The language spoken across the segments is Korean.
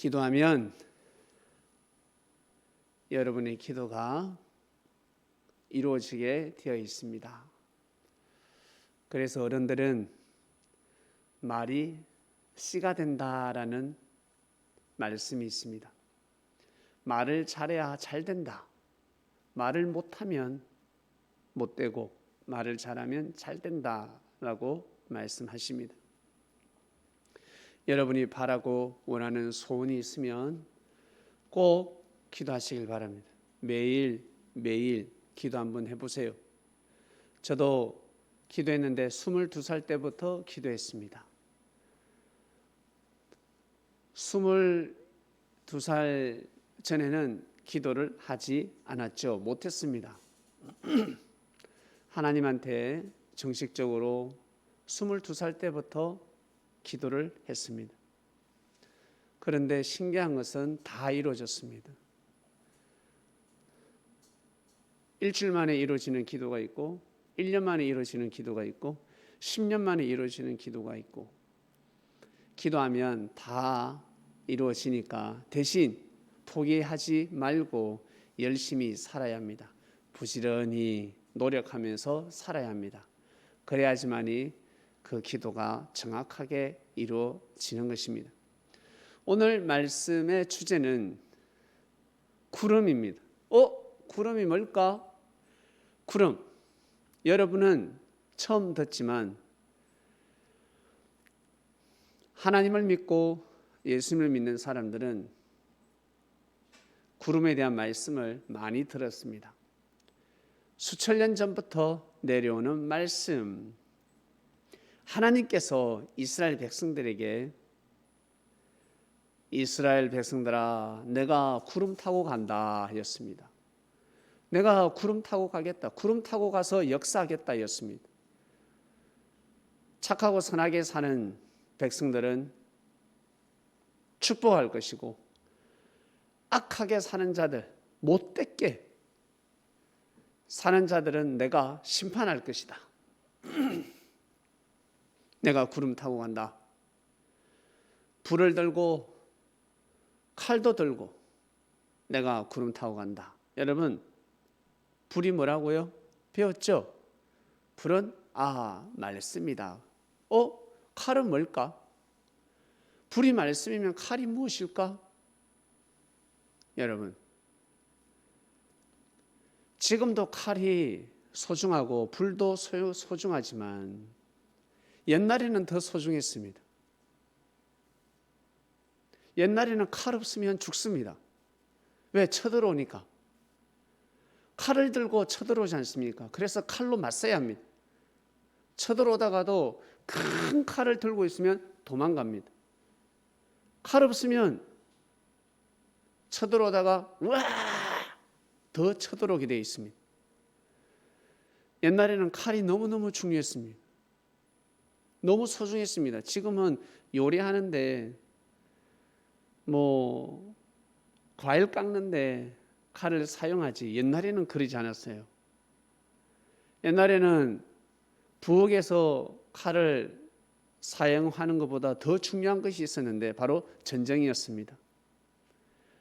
기도하면 여러분의 기도가 이루어지게 되어 있습니다. 그래서 어른들은 말이 씨가 된다라는 말씀이 있습니다. 말을 잘해야 잘 된다. 말을 못하면 못 되고 말을 잘하면 잘 된다라고 말씀하십니다. 여러분이 바라고 원하는 소원이 있으면 꼭 기도하시길 바랍니다. 매일 매일 기도 한번 해보세요. 저도 기도했는데 22살 때부터 기도했습니다. 22살 전에는 기도를 하지 않았죠. 못했습니다. 하나님한테 정식적으로 22살 때부터 기도를 했습니다. 그런데 신기한 것은 다 이루어졌습니다. 일주일 만에 이루어지는 기도가 있고 1년 만에 이루어지는 기도가 있고 10년 만에 이루어지는 기도가 있고 기도하면 다 이루어지니까 대신 포기하지 말고 열심히 살아야 합니다. 부지런히 노력하면서 살아야 합니다. 그래야지만이 그 기도가 정확하게 이루어지는 것입니다. 오늘 말씀의 주제는 구름입니다. 어? 구름이 뭘까? 구름. 여러분은 처음 듣지만 하나님을 믿고 예수님을 믿는 사람들은 구름에 대한 말씀을 많이 들었습니다. 수천 년 전부터 내려오는 말씀. 하나님께서 이스라엘 백성들에게 이스라엘 백성들아 내가 구름 타고 간다 하였습니다. 내가 구름 타고 가겠다. 구름 타고 가서 역사하겠다 였습니다. 착하고 선하게 사는 백성들은 축복할 것이고 악하게 사는 자들 못됐게 사는 자들은 내가 심판할 것이다. 내가 구름 타고 간다. 불을 들고 칼도 들고 내가 구름 타고 간다. 여러분 불이 뭐라고요? 배웠죠? 불은 아 말씀이다. 어 칼은 뭘까? 불이 말씀이면 칼이 무엇일까? 여러분 지금도 칼이 소중하고 불도 소중하지만 옛날에는 더 소중했습니다. 옛날에는 칼 없으면 죽습니다. 왜? 쳐들어오니까. 칼을 들고 쳐들어오지 않습니까? 그래서 칼로 맞서야 합니다. 쳐들어오다가도 큰 칼을 들고 있으면 도망갑니다. 칼 없으면 쳐들어오다가 와더 쳐들어오게 되어 있습니다. 옛날에는 칼이 너무너무 중요했습니다. 너무 소중했습니다. 지금은 요리하는데 뭐 과일 깎는데 칼을 사용하지 옛날에는 그러지 않았어요. 옛날에는 부엌에서 칼을 사용하는 것보다 더 중요한 것이 있었는데 바로 전쟁이었습니다.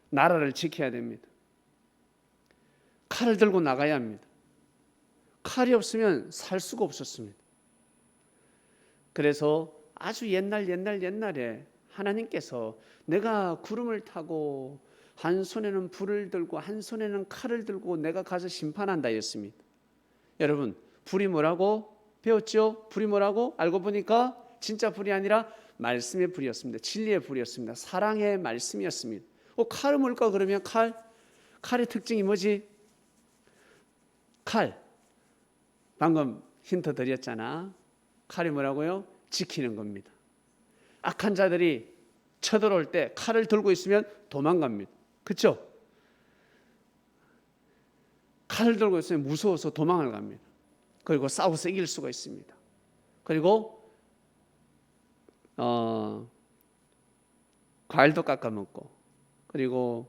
나라를 지켜야 됩니다. 칼을 들고 나가야 합니다. 칼이 없으면 살 수가 없었습니다. 그래서 아주 옛날 옛날 옛날에 하나님께서 내가 구름을 타고 한 손에는 불을 들고 한 손에는 칼을 들고 내가 가서 심판한다 였습니다. 여러분, 불이 뭐라고 배웠죠? 불이 뭐라고? 알고 보니까 진짜 불이 아니라 말씀의 불이었습니다. 진리의 불이었습니다. 사랑의 말씀이었습니다. 어, 칼은 뭘까 그러면 칼? 칼의 특징이 뭐지? 칼. 방금 힌트 드렸잖아. 칼이 뭐라고요? 지키는 겁니다. 악한 자들이 쳐들어올 때 칼을 들고 있으면 도망갑니다. 그렇죠? 칼을 들고 있으면 무서워서 도망을 갑니다. 그리고 싸워서 이길 수가 있습니다. 그리고 어, 과일도 깎아 먹고 그리고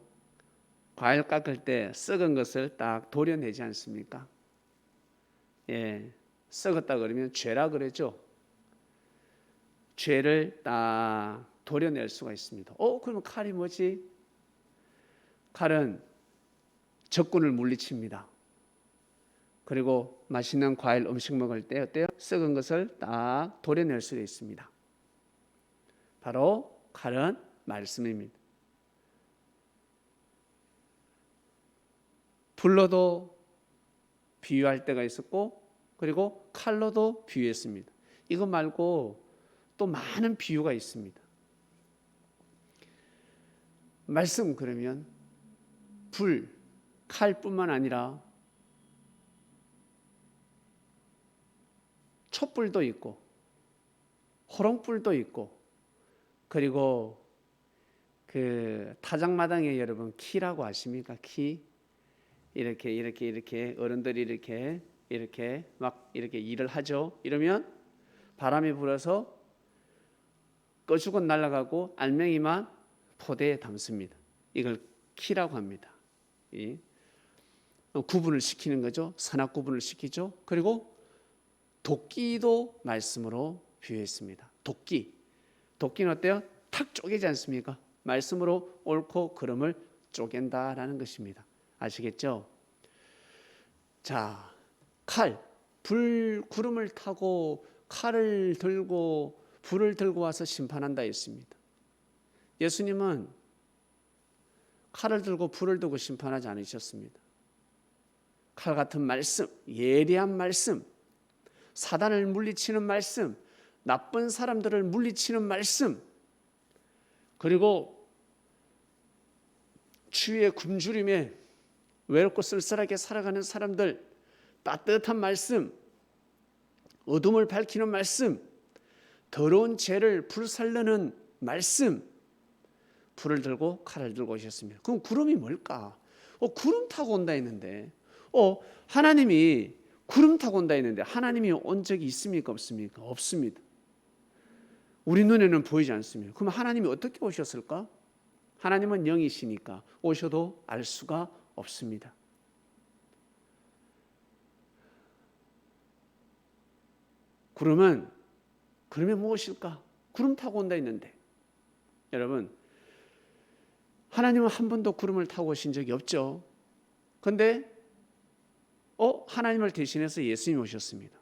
과일 깎을 때 썩은 것을 딱 도려내지 않습니까? 예, 썩었다 그러면 죄라 그러죠. 죄를 딱 도려낼 수가 있습니다. 어, 그러면 칼이 뭐지? 칼은 적군을 물리칩니다. 그리고 맛있는 과일 음식 먹을 때 어때요? 썩은 것을 딱 도려낼 수가 있습니다. 바로 칼은 말씀입니다. 불로도 비유할 때가 있었고 그리고 칼로도 비유했습니다. 이거 말고 또 많은 비유가 있습니다. 말씀 그러면 불, 칼뿐만 아니라 촛불도 있고 호롱불도 있고 그리고 그 타작마당에 여러분 키라고 아십니까? 키 이렇게 이렇게 이렇게 어른들이 이렇게 이렇게 막 이렇게 일을 하죠. 이러면 바람이 불어서 꺼주고 날아가고 알맹이만 포대에 담습니다. 이걸 키라고 합니다. 이 구분을 시키는 거죠. 선악 구분을 시키죠. 그리고 도끼도 말씀으로 비유했습니다. 도끼. 도끼는 어때요? 탁 쪼개지 않습니까? 말씀으로 옳고 그름을 쪼갠다라는 것입니다. 아시겠죠? 자, 칼, 불 구름을 타고 칼을 들고 불을 들고 와서 심판한다 했습니다. 예수님은 칼을 들고 불을 두고 심판하지 않으셨습니다. 칼 같은 말씀, 예리한 말씀, 사단을 물리치는 말씀, 나쁜 사람들을 물리치는 말씀, 그리고 추위에 굶주림에 외롭고 쓸쓸하게 살아가는 사람들 따뜻한 말씀, 어둠을 밝히는 말씀, 더러운 죄를 불살르는 말씀, 불을 들고 칼을 들고 오셨습니다. 그럼 구름이 뭘까? 어, 구름 타고 온다 했는데, 어, 하나님이 구름 타고 온다 했는데 하나님이 온 적이 있습니까? 없습니까? 없습니다. 우리 눈에는 보이지 않습니다. 그럼 하나님이 어떻게 오셨을까? 하나님은 영이시니까 오셔도 알 수가 없습니다. 구름은 그러면 무엇일까? 구름 타고 온다 했는데 여러분 하나님은 한 번도 구름을 타고 오신 적이 없죠. 근데 어 하나님을 대신해서 예수님이 오셨습니다.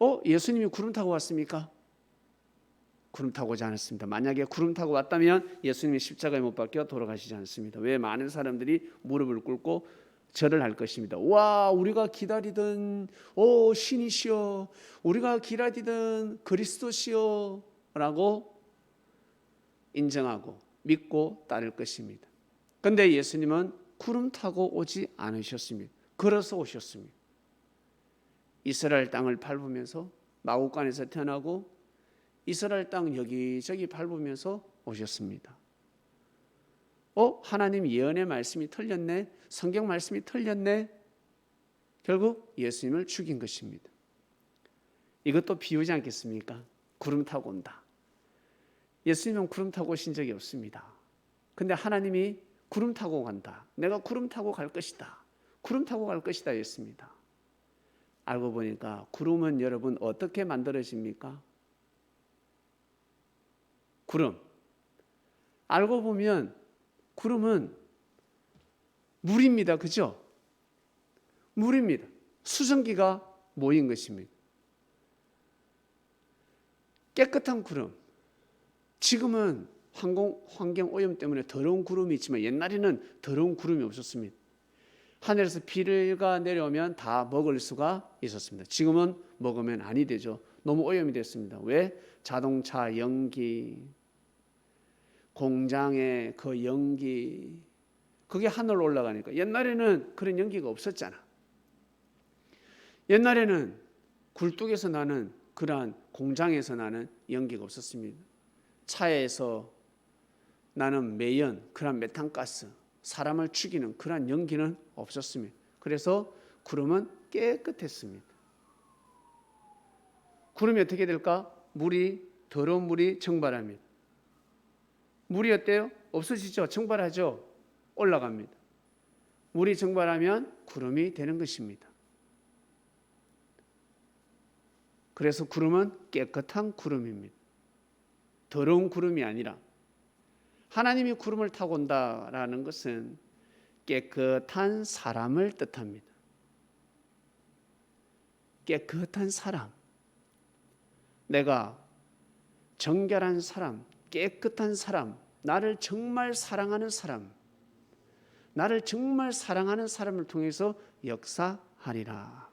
어 예수님이 구름 타고 왔습니까? 구름 타고 오지 않았습니다. 만약에 구름 타고 왔다면 예수님이 십자가에 못 박혀 돌아가시지 않습니다. 왜 많은 사람들이 무릎을 꿇고 절을 할 것입니다. 와, 우리가 기다리던 오 신이시여, 우리가 기다리던 그리스도시여라고 인정하고 믿고 따를 것입니다. 근데 예수님은 구름 타고 오지 않으셨습니다. 걸어서 오셨습니다. 이스라엘 땅을 밟으면서 마국간에서 태어나고 이스라엘 땅 여기저기 밟으면서 오셨습니다. 어? 하나님 예언의 말씀이 틀렸네. 성경 말씀이 틀렸네. 결국 예수님을 죽인 것입니다. 이것도 비우지 않겠습니까? 구름 타고 온다. 예수님은 구름 타고 오신 적이 없습니다. 근데 하나님이 구름 타고 간다. 내가 구름 타고 갈 것이다. 구름 타고 갈 것이다 했습니다. 알고 보니까 구름은 여러분 어떻게 만들어집니까? 구름. 알고 보면 구름은 물입니다. 그죠? 물입니다. 수증기가 모인 것입니다. 깨끗한 구름. 지금은 환경, 환경 오염 때문에 더러운 구름이 있지만 옛날에는 더러운 구름이 없었습니다. 하늘에서 비가 내려오면 다 먹을 수가 있었습니다. 지금은 먹으면 아니 되죠. 너무 오염이 됐습니다. 왜? 자동차 연기, 공장의 그 연기, 그게 하늘로 올라가니까 옛날에는 그런 연기가 없었잖아. 옛날에는 굴뚝에서 나는 그러한 공장에서 나는 연기가 없었습니다. 차에서 나는 매연, 그런 메탄가스, 사람을 죽이는 그러한 연기는 없었습니다. 그래서 구름은 깨끗했습니다. 구름이 어떻게 될까? 물이 더러운 물이 증발합니다. 물이 어때요? 없어지죠. 증발하죠. 올라갑니다. 물이 증발하면 구름이 되는 것입니다. 그래서 구름은 깨끗한 구름입니다. 더러운 구름이 아니라 하나님이 구름을 타고 온다라는 것은 깨끗한 사람을 뜻합니다. 깨끗한 사람. 내가 정결한 사람, 깨끗한 사람, 나를 정말 사랑하는 사람, 나를 정말 사랑하는 사람을 통해서 역사하리라.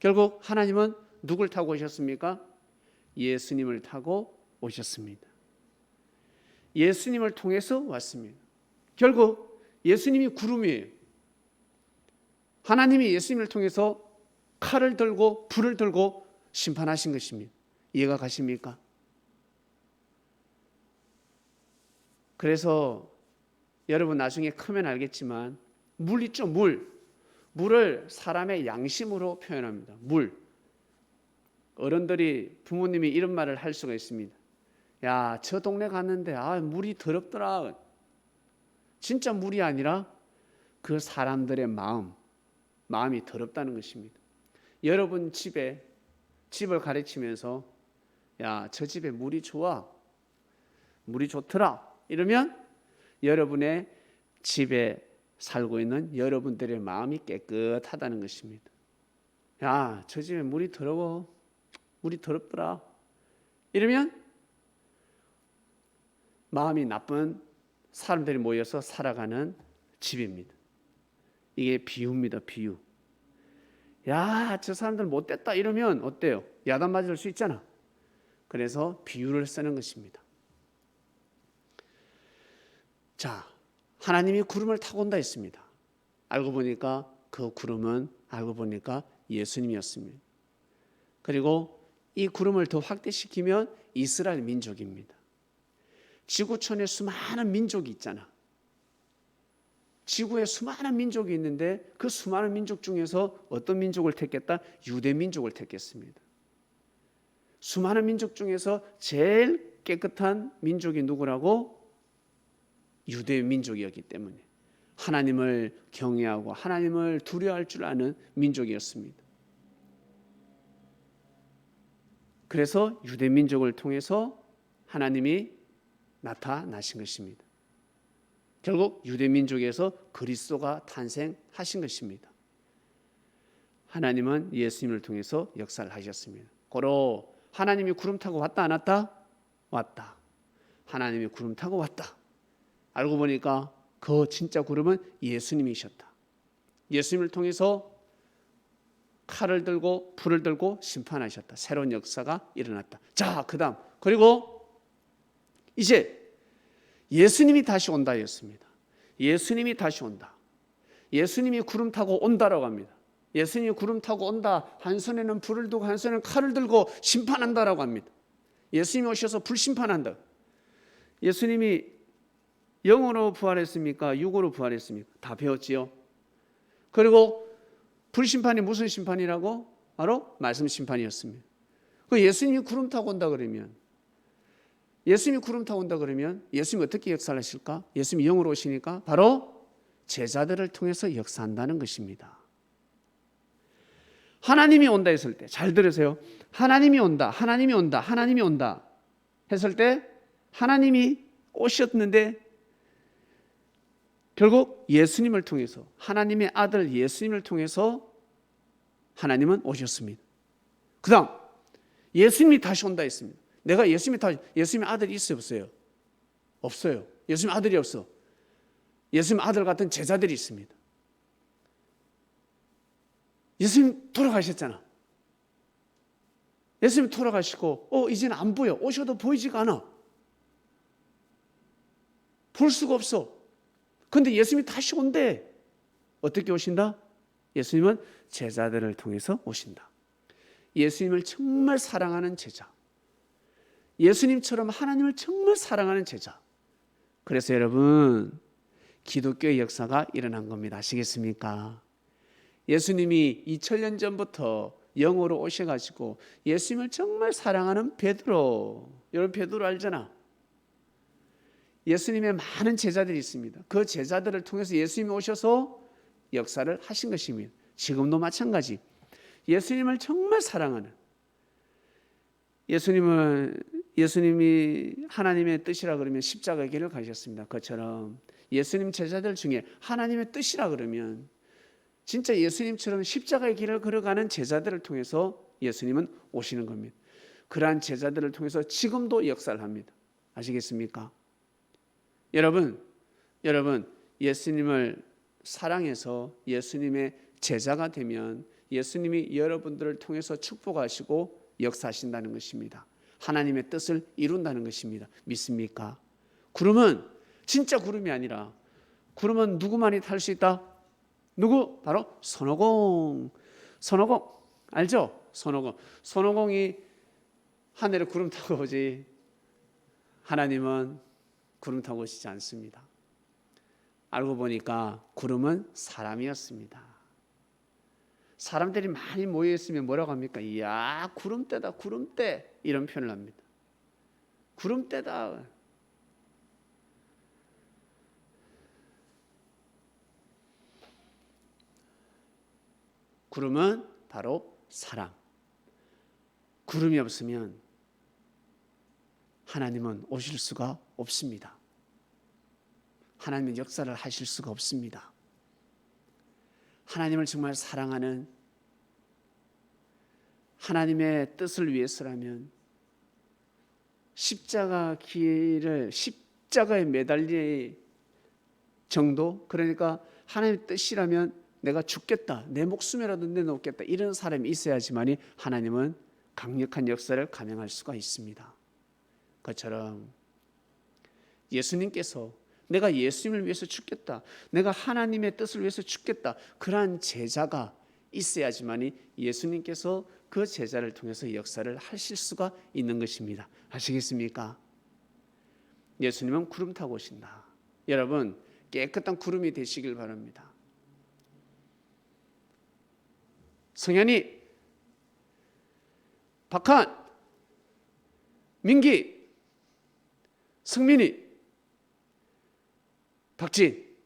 결국 하나님은 누굴 타고 오셨습니까? 예수님을 타고 오셨습니다. 예수님을 통해서 왔습니다. 결국 예수님이 구름이에요. 하나님이 예수님을 통해서 칼을 들고 불을 들고 심판하신 것입니다. 이해가 가십니까? 그래서 여러분 나중에 크면 알겠지만 물 있죠, 물. 물을 사람의 양심으로 표현합니다. 물. 어른들이 부모님이 이런 말을 할 수가 있습니다. 야, 저 동네 갔는데 아, 물이 더럽더라. 진짜 물이 아니라 그 사람들의 마음, 마음이 더럽다는 것입니다. 여러분 집에 집을 가르치면서 야, 저 집에 물이 좋아. 물이 좋더라. 이러면 여러분의 집에 살고 있는 여러분들의 마음이 깨끗하다는 것입니다. 야, 저 집에 물이 더러워. 물이 더럽더라. 이러면 마음이 나쁜 사람들이 모여서 살아가는 집입니다. 이게 비유입니다, 비유. 야, 저 사람들 못됐다 이러면 어때요? 야단 맞을 수 있잖아. 그래서 비유를 쓰는 것입니다. 자, 하나님이 구름을 타고 온다 했습니다. 알고 보니까 그 구름은 알고 보니까 예수님이었습니다. 그리고 이 구름을 더 확대시키면 이스라엘 민족입니다. 지구촌에 수많은 민족이 있잖아. 지구에 수많은 민족이 있는데 그 수많은 민족 중에서 어떤 민족을 택했다? 유대 민족을 택했습니다. 수많은 민족 중에서 제일 깨끗한 민족이 누구라고? 유대 민족이었기 때문에 하나님을 경외하고 하나님을 두려워할 줄 아는 민족이었습니다. 그래서 유대 민족을 통해서 하나님이 나타나신 것입니다. 결국 유대 민족에서 그리스도가 탄생하신 것입니다. 하나님은 예수님을 통해서 역사를 하셨습니다. 고로 하나님이 구름 타고 왔다 안 왔다? 왔다. 하나님이 구름 타고 왔다. 알고 보니까 그 진짜 구름은 예수님이셨다. 예수님을 통해서 칼을 들고 불을 들고 심판하셨다. 새로운 역사가 일어났다. 자, 그다음 그리고 이제 예수님이 다시 온다였습니다. 예수님이 다시 온다. 예수님이 구름 타고 온다라고 합니다. 예수님이 구름 타고 온다. 한 손에는 불을 두고 한 손에는 칼을 들고 심판한다라고 합니다. 예수님이 오셔서 불심판한다. 예수님이 영으로 부활했습니까? 육으로 부활했습니까? 다 배웠지요. 그리고 불심판이 무슨 심판이라고? 바로 말씀 심판이었습니다. 그 예수님이 구름 타고 온다 그러면 예수님이 구름 타고 온다 그러면 예수님이 어떻게 역사를 하실까? 예수님이 영으로 오시니까 바로 제자들을 통해서 역사한다는 것입니다. 하나님이 온다 했을 때 잘 들으세요. 하나님이 온다. 하나님이 온다. 하나님이 온다. 했을 때 하나님이 오셨는데 결국 예수님을 통해서 하나님의 아들 예수님을 통해서 하나님은 오셨습니다. 그다음 예수님이 다시 온다 했습니다. 내가 예수님이 다 예수님의 아들이 있어요, 없어요? 없어요. 예수님 아들이 없어. 예수님 아들 같은 제자들이 있습니다. 예수님 돌아가셨잖아. 예수님 돌아가시고 어 이제는 안 보여. 오셔도 보이지가 않아. 볼 수가 없어. 근데 예수님이 다시 온대. 어떻게 오신다? 예수님은 제자들을 통해서 오신다. 예수님을 정말 사랑하는 제자. 예수님처럼 하나님을 정말 사랑하는 제자. 그래서 여러분, 기독교의 역사가 일어난 겁니다. 아시겠습니까? 예수님이 2000년 전부터 영으로 오셔가지고 예수님을 정말 사랑하는 베드로. 여러분, 베드로 알잖아. 예수님의 많은 제자들이 있습니다. 그 제자들을 통해서 예수님이 오셔서 역사를 하신 것입니다. 지금도 마찬가지. 예수님을 정말 사랑하는 예수님을 예수님이 하나님의 뜻이라 그러면 십자가의 길을 가셨습니다. 그처럼 예수님 제자들 중에 하나님의 뜻이라 그러면 진짜 예수님처럼 십자가의 길을 걸어가는 제자들을 통해서 예수님은 오시는 겁니다. 그러한 제자들을 통해서 지금도 역사를 합니다. 아시겠습니까? 여러분, 여러분 예수님을 사랑해서 예수님의 제자가 되면 예수님이 여러분들을 통해서 축복하시고 역사하신다는 것입니다. 하나님의 뜻을 이룬다는 것입니다. 믿습니까? 구름은 진짜 구름이 아니라 구름은 누구만이 탈 수 있다? 누구? 바로 손오공. 손오공 알죠? 손오공. 손오공이 하늘에 구름 타고 오지. 하나님은 구름 타고 오시지 않습니다. 알고 보니까 구름은 사람이었습니다. 사람들이 많이 모여 있으면 뭐라고 합니까? 이야, 구름대다, 구름대. 이런 표현을 합니다. 구름대다. 구름은 바로 사람. 구름이 없으면 하나님은 오실 수가 없습니다. 하나님은 역사를 하실 수가 없습니다. 하나님을 정말 사랑하는 하나님의 뜻을 위해서라면 십자가 길을 십자가에 매달릴 정도 그러니까 하나님의 뜻이라면 내가 죽겠다 내 목숨이라도 내놓겠다 이런 사람이 있어야지만이 하나님은 강력한 역사를 감행할 수가 있습니다. 그처럼 예수님께서 내가 예수님을 위해서 죽겠다. 내가 하나님의 뜻을 위해서 죽겠다. 그러한 제자가 있어야지만이 예수님께서 그 제자를 통해서 역사를 하실 수가 있는 것입니다. 아시겠습니까? 예수님은 구름 타고 오신다. 여러분 깨끗한 구름이 되시길 바랍니다. 성현이, 박한, 민기, 승민이 박진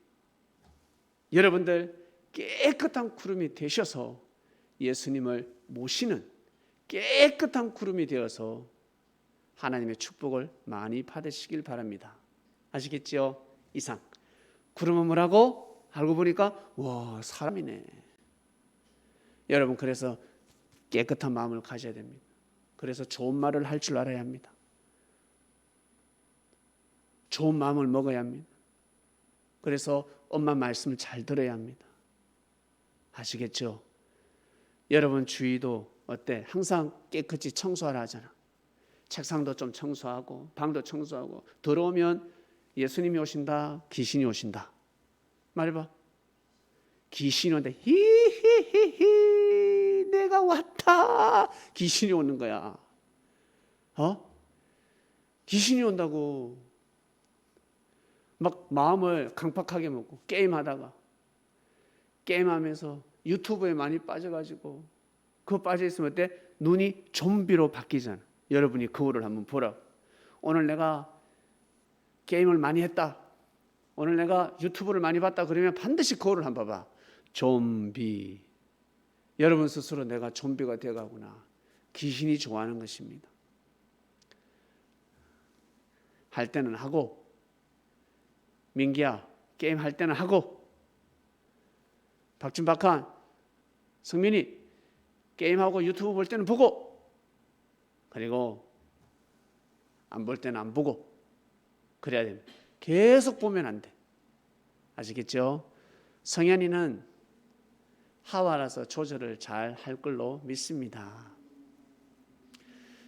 여러분들 깨끗한 구름이 되셔서 예수님을 모시는 깨끗한 구름이 되어서 하나님의 축복을 많이 받으시길 바랍니다. 아시겠지요? 이상 구름은 뭐라고 알고 보니까 와 사람이네. 여러분 그래서 깨끗한 마음을 가져야 됩니다. 그래서 좋은 말을 할 줄 알아야 합니다. 좋은 마음을 먹어야 합니다. 그래서 엄마 말씀을 잘 들어야 합니다. 아시겠죠? 여러분 주위도 어때? 항상 깨끗이 청소하라 하잖아. 책상도 좀 청소하고 방도 청소하고 들어오면 예수님이 오신다, 귀신이 오신다. 말해봐. 귀신이 온다. 히히히히 내가 왔다. 귀신이 오는 거야. 어? 귀신이 온다고. 막 마음을 강팍하게 먹고 게임하다가 게임하면서 유튜브에 많이 빠져가지고 그거 빠져 있으면 어때? 눈이 좀비로 바뀌잖아. 여러분이 거울을 한번 보라. 오늘 내가 게임을 많이 했다. 오늘 내가 유튜브를 많이 봤다. 그러면 반드시 거울을 한번 봐봐. 좀비. 여러분 스스로 내가 좀비가 되가구나. 귀신이 좋아하는 것입니다. 할 때는 하고 민기야 게임 할 때는 하고 박준박한 성민이 게임하고 유튜브 볼 때는 보고 그리고 안 볼 때는 안 보고 그래야 됩니다. 계속 보면 안 돼. 아시겠죠? 성현이는 하와라서 조절을 잘 할 걸로 믿습니다.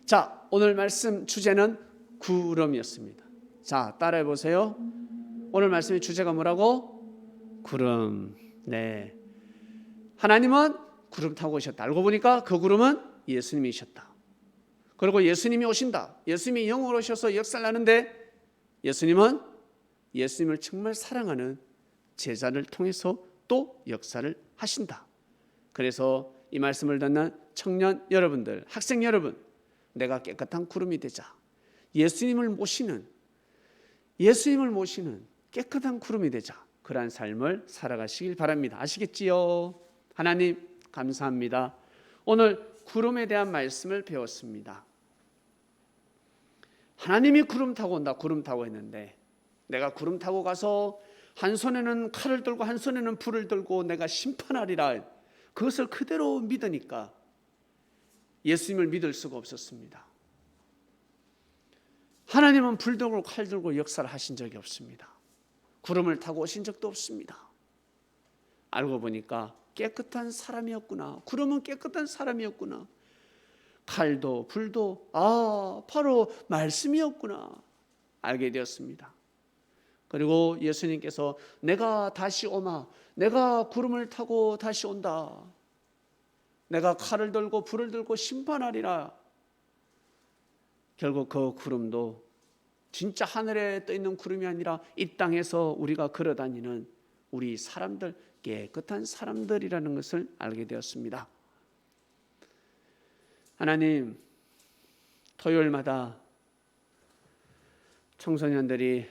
자, 오늘 말씀 주제는 구름이었습니다. 자, 따라해 보세요. 오늘 말씀의 주제가 뭐라고? 구름. 네. 하나님은 구름 타고 오셨다. 알고 보니까 그 구름은 예수님이셨다. 그리고 예수님이 오신다. 예수님이 영으로 오셔서 역사를 하는데 예수님은 예수님을 정말 사랑하는 제자를 통해서 또 역사를 하신다. 그래서 이 말씀을 듣는 청년 여러분들, 학생 여러분, 내가 깨끗한 구름이 되자. 예수님을 모시는 예수님을 모시는 깨끗한 구름이 되자. 그러한 삶을 살아가시길 바랍니다. 아시겠지요? 하나님 감사합니다. 오늘 구름에 대한 말씀을 배웠습니다. 하나님이 구름 타고 온다. 구름 타고 했는데 내가 구름 타고 가서 한 손에는 칼을 들고 한 손에는 불을 들고 내가 심판하리라. 그것을 그대로 믿으니까 예수님을 믿을 수가 없었습니다. 하나님은 불 들고 칼 들고 역사를 하신 적이 없습니다. 구름을 타고 오신 적도 없습니다. 알고 보니까 깨끗한 사람이었구나. 구름은 깨끗한 사람이었구나. 칼도 불도 아 바로 말씀이었구나 알게 되었습니다. 그리고 예수님께서 내가 다시 오마 내가 구름을 타고 다시 온다. 내가 칼을 들고 불을 들고 심판하리라. 결국 그 구름도 진짜 하늘에 떠 있는 구름이 아니라 이 땅에서 우리가 걸어다니는 우리 사람들 깨끗한 사람들이라는 것을 알게 되었습니다. 하나님 토요일마다 청소년들이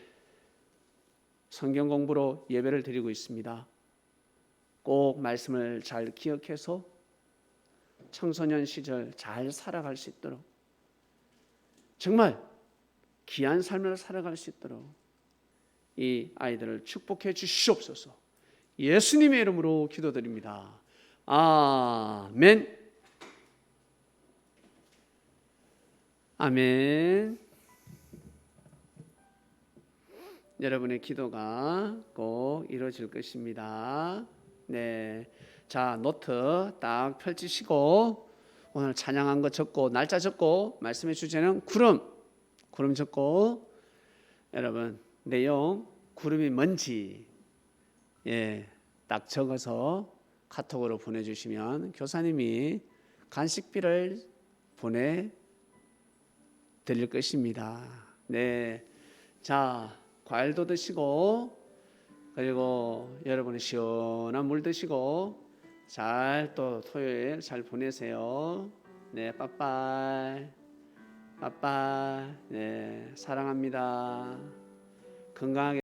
성경 공부로 예배를 드리고 있습니다. 꼭 말씀을 잘 기억해서 청소년 시절 잘 살아갈 수 있도록 정말 귀한 삶을 살아갈 수 있도록 이 아이들을 축복해 주시옵소서. 예수님의 이름으로 기도드립니다. 아멘. 아멘. 여러분의 기도가 꼭 이루어질 것입니다. 네. 자, 노트 딱 펼치시고 오늘 찬양한 거 적고 날짜 적고 말씀의 주제는 구름. 구름 적고 여러분 내용 구름이 뭔지 예, 딱 적어서 카톡으로 보내 주시면 교사님이 간식비를 보내 드릴 것입니다. 네. 자, 과일도 드시고 그리고 여러분의 시원한 물 드시고 잘 또 토요일 잘 보내세요. 네, 빠빠이. 빠빠이. 네, 사랑합니다. 건강하게